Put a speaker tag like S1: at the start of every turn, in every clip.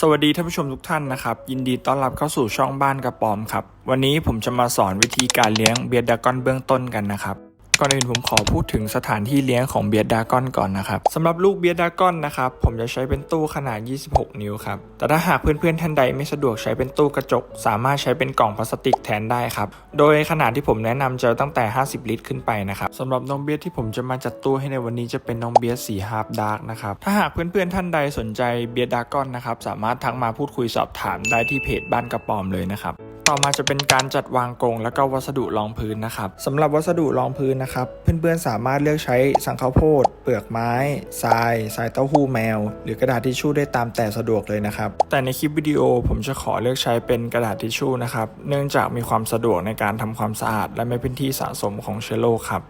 S1: สวัสดีท่านผู้ชมทุกท่านนะครับยินดีต้อนรับเข้าสู่ช่องบ้านกระป๋อมครับ วันนี้ผมจะมาสอนวิธีการเลี้ยงเบียร์ดากอนเบื้องต้นกันนะครับ ก่อนอื่นผมขอพูดถึงสถานที่เลี้ยงของเบียร์ดากอนก่อนนะครับสำหรับลูกเบียร์ดากอนนะครับผมจะใช้เป็นตู้ขนาด 26 นิ้วครับแต่ถ้าหากเพื่อนๆท่านใดไม่สะดวกใช้เป็นตู้กระจก สามารถใช้เป็นกล่องพลาสติกแทนได้ครับโดยขนาดที่ผมแนะนำจะตั้งแต่ 50 ลิตรขึ้นไปนะครับสำหรับน้องเบียร์ที่ผมจะมาจัดตู้ให้ในวันนี้จะเป็นน้องเบียร์สีฮาร์ปดาร์กนะครับถ้าหากเพื่อนๆท่านใดสนใจเบียร์ดากอนนะครับสามารถทักมาพูดคุยสอบถามได้ที่เพจบ้านกระป๋อมเลยนะครับ ต่อมาจะเป็นการจัดวางกรงแล้วก็วัสดุรองพื้นนะครับสำหรับวัสดุรองพื้นนะครับ เพื่อนๆสามารถเลือกใช้สังข้าวโพด เปลือกไม้ทรายทรายเต้าหู้แมว หรือกระดาษทิชชู่ได้ตามแต่สะดวกเลยนะครับ แต่ในคลิปวิดีโอผมจะขอเลือกใช้เป็นกระดาษทิชชู่นะครับ เนื่องจากมีความสะดวกในการทำความสะอาด และไม่เป็นที่สะสมของเชื้อโรคครับ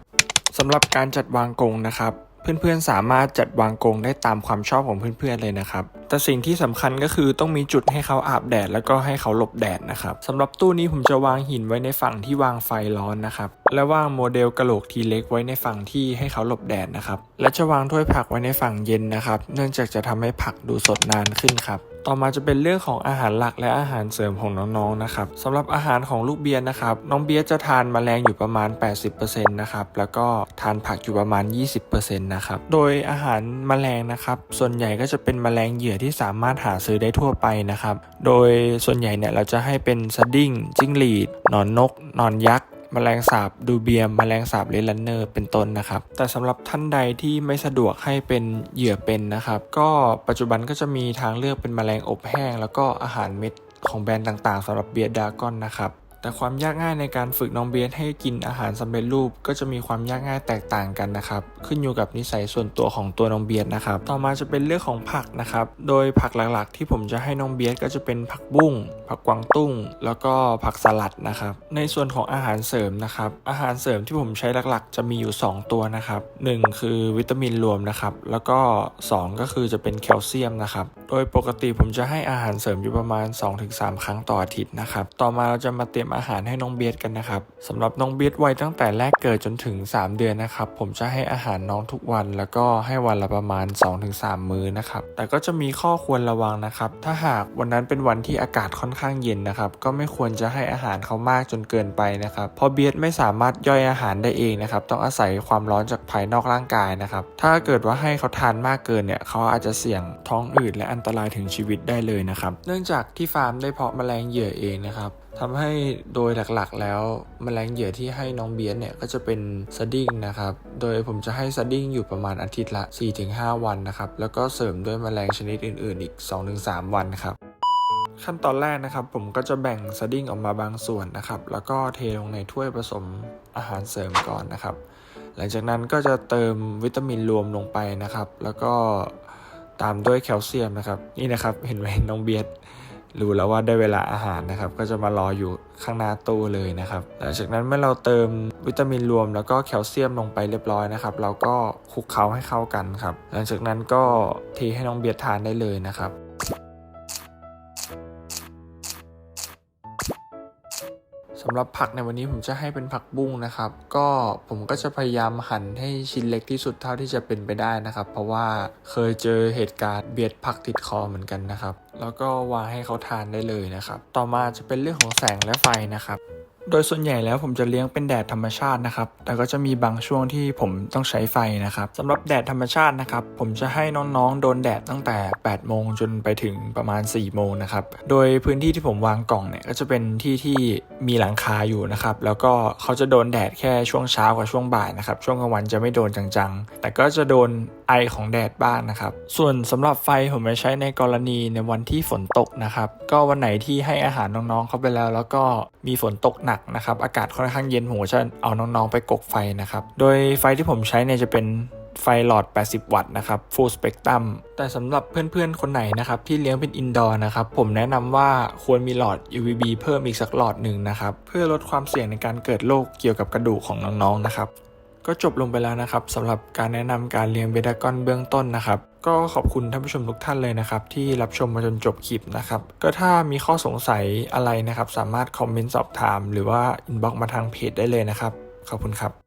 S1: สำหรับการจัดวางกรงนะครับ เพื่อนๆสามารถจัดวางกรงได้ตามความชอบของเพื่อนๆเลยนะครับ แต่สิ่งที่สำคัญก็คือต้องมีจุดให้เขาอาบแดดแล้วก็ให้เขาหลบแดดนะครับสำหรับตู้นี้ผมจะวางหินไว้ในฝั่งที่วางไฟร้อนนะครับและวางโมเดลกระโหลกทีเล็กไว้ในฝั่งที่ให้เขาหลบแดดนะครับ และจะวางถ้วยผักไว้ในฝั่งเย็นนะครับ เนื่องจากจะทำให้ผักดูสดนานขึ้นครับ ต่อมาจะเป็นเรื่องของอาหารหลักและอาหารเสริมของน้องๆนะครับสำหรับอาหารของลูกเบียร์นะครับ น้องเบียร์จะทานแมลงอยู่ประมาณ 80%นะครับ แล้วก็ทานผักอยู่ประมาณ 20%นะครับ โดยอาหารแมลงนะครับ ส่วนใหญ่ก็จะเป็นแมลงเหยื่อที่สามารถหาซื้อได้ทั่วไปนะครับ โดยส่วนใหญ่เนี่ยเราจะให้เป็นสดิ้งจิ้งหรีดหนอนนกหนอนยักษ์ แมลงสาบดูเบียมแมลงสาบเลลันเนอร์เป็นต้นนะครับ แต่สำหรับท่านใดที่ไม่สะดวกให้เป็นเหยื่อเป็นนะครับ ก็ปัจจุบันก็จะมีทางเลือกเป็นแมลงอบแห้ง แล้วก็อาหารเม็ดของแบรนด์ต่างๆสำหรับเบียร์ดากอนนะครับ แต่ความยากง่ายในการฝึกน้องเบียร์ให้กินอาหารสำเร็จรูป ก็จะมีความยากง่ายแตกต่างกันนะครับ ขึ้นอยู่กับนิสัยส่วนตัวของตัวน้องเบียร์นะครับ ต่อมาจะเป็นเรื่องของผักนะครับ โดยผักหลักๆ ที่ผมจะให้น้องเบียร์ก็จะเป็นผักบุ้ง ผักกวางตุ้ง แล้วก็ผักสลัดนะครับ ในส่วนของอาหารเสริมนะครับ อาหารเสริมที่ผมใช้หลักๆ จะมีอยู่ 2 ตัวนะครับ 1 คือวิตามินรวมนะครับ แล้วก็ 2 ก็คือจะเป็นแคลเซียมนะครับ โดยปกติผมจะให้อาหารเสริมอยู่ประมาณ 2-3 ครั้งต่ออาทิตย์นะครับ ต่อมาเราจะมาเตรียมอาหารให้น้องเบียร์กันนะครับสำหรับน้องเบียร์วัยตั้งแต่แรกเกิดจนถึง 3 เดือนนะครับผมจะให้อาหารน้องทุกวัน แล้วก็ให้วันละประมาณ 2-3 มื้อนะครับแต่ก็จะมีข้อควรระวังนะครับถ้าหากวันนั้นเป็นวันที่อากาศค่อนข้างเย็นนะครับก็ไม่ควรจะให้อาหารเขามากจนเกินไปนะครับเพราะเบียร์ไม่สามารถย่อยอาหารได้เองนะครับต้องอาศัยความร้อนจากภายนอกร่างกายนะครับถ้าเกิดว่าให้เขาทานมากเกินเนี่ยเขาอาจจะเสี่ยงท้องอืดและอันตรายถึงชีวิตได้เลยนะครับเนื่องจากที่ฟาร์มได้เพาะแมลงเหยื่อเองนะครับ ทำให้โดยหลักๆ แล้วแมลงเหยื่อที่ให้น้องเบียร์เนี่ยก็จะเป็นสดิ้งนะครับ โดยผมจะให้สดิ้งอยู่ประมาณอาทิตย์ละ 4-5 วันนะครับ แล้วก็เสริมด้วยแมลงชนิดอื่นๆ อีก 2-3 วันครับขั้นตอนแรกนะครับ ผมก็จะแบ่งสดิ้งออกมาบางส่วนนะครับ แล้วก็เทลงในถ้วยผสมอาหารเสริมก่อนนะครับ หลังจากนั้นก็จะเติมวิตามินรวมลงไปนะครับ แล้วก็ตามด้วยแคลเซียมนะครับ นี่นะครับเห็นไหมน้องเบียร์ รู้แล้วว่าได้เวลาอาหารนะครับ ก็จะมารออยู่ข้างหน้าตู้เลยนะครับหลังจากนั้นเมื่อเราเติมวิตามินรวมแล้วก็แคลเซียมลงไปเรียบร้อยนะครับ เราก็คลุกเคล้าให้เข้ากันครับ หลังจากนั้นก็เทให้น้องเบียร์ทานได้เลยนะครับสำหรับผักในวันนี้ผมจะให้เป็นผักบุ้งนะครับ ก็ผมก็จะพยายามหั่นให้ชิ้นเล็กที่สุดเท่าที่จะเป็นไปได้นะครับ เพราะว่าเคยเจอเหตุการณ์เบียดผักติดคอเหมือนกันนะครับ แล้วก็วางให้เขาทานได้เลยนะครับ ต่อมาจะเป็นเรื่องของแสงและไฟนะครับ โดยส่วนใหญ่แล้วผมจะเลี้ยงเป็นแดดธรรมชาตินะครับ แต่ก็จะมีบางช่วงที่ผมต้องใช้ไฟนะครับสำหรับแดดธรรมชาตินะครับ ผมจะให้น้องๆ โดนแดดตั้งแต่ 8 โมงจนไปถึงประมาณ 4 โมงนะครับ โดยพื้นที่ที่ผมวางกล่องเนี่ยก็จะเป็นที่ที่มีหลังคาอยู่นะครับ แล้วก็เขาจะโดนแดดแค่ช่วงเช้ากับช่วงบ่ายนะครับ ช่วงกลางวันจะไม่โดนจังๆ แต่ก็จะโดนไอของแดดบ้างนะครับ ส่วนสำหรับไฟผมจะใช้ในกรณีในวันที่ฝนตกนะครับ ก็วันไหนที่ให้อาหารน้องๆเขาไปแล้ว แล้วก็มีฝนตกหนักนะครับอากาศค่อนข้างเย็นผมก็จะเอาน้องๆไปกกไฟนะครับ โดยไฟที่ผมใช้เนี่ยจะเป็นไฟหลอด 80 วัตต์นะครับ full spectrum แต่สำหรับเพื่อนๆ คนไหนนะครับที่เลี้ยงเป็นอินดอร์นะครับ ผมแนะนำว่าควรมีหลอด UVB เพิ่มอีกสักหลอดหนึ่งนะครับ เพื่อลดความเสี่ยงในการเกิดโรคเกี่ยวกับกระดูกของน้องๆนะครับ ก็จบลงไปแล้วนะครับสำหรับการแนะนำการเลี้ยงเบดากอนเบื้องต้นนะครับ ก็ขอบคุณท่านผู้ชมทุกท่านเลยนะครับ ที่รับชมมาจนจบคลิปนะครับ ก็ถ้ามีข้อสงสัยอะไรนะครับ สามารถคอมเมนต์สอบถาม หรือว่าอินบ็อกมาทางเพจได้เลยนะครับ ขอบคุณครับ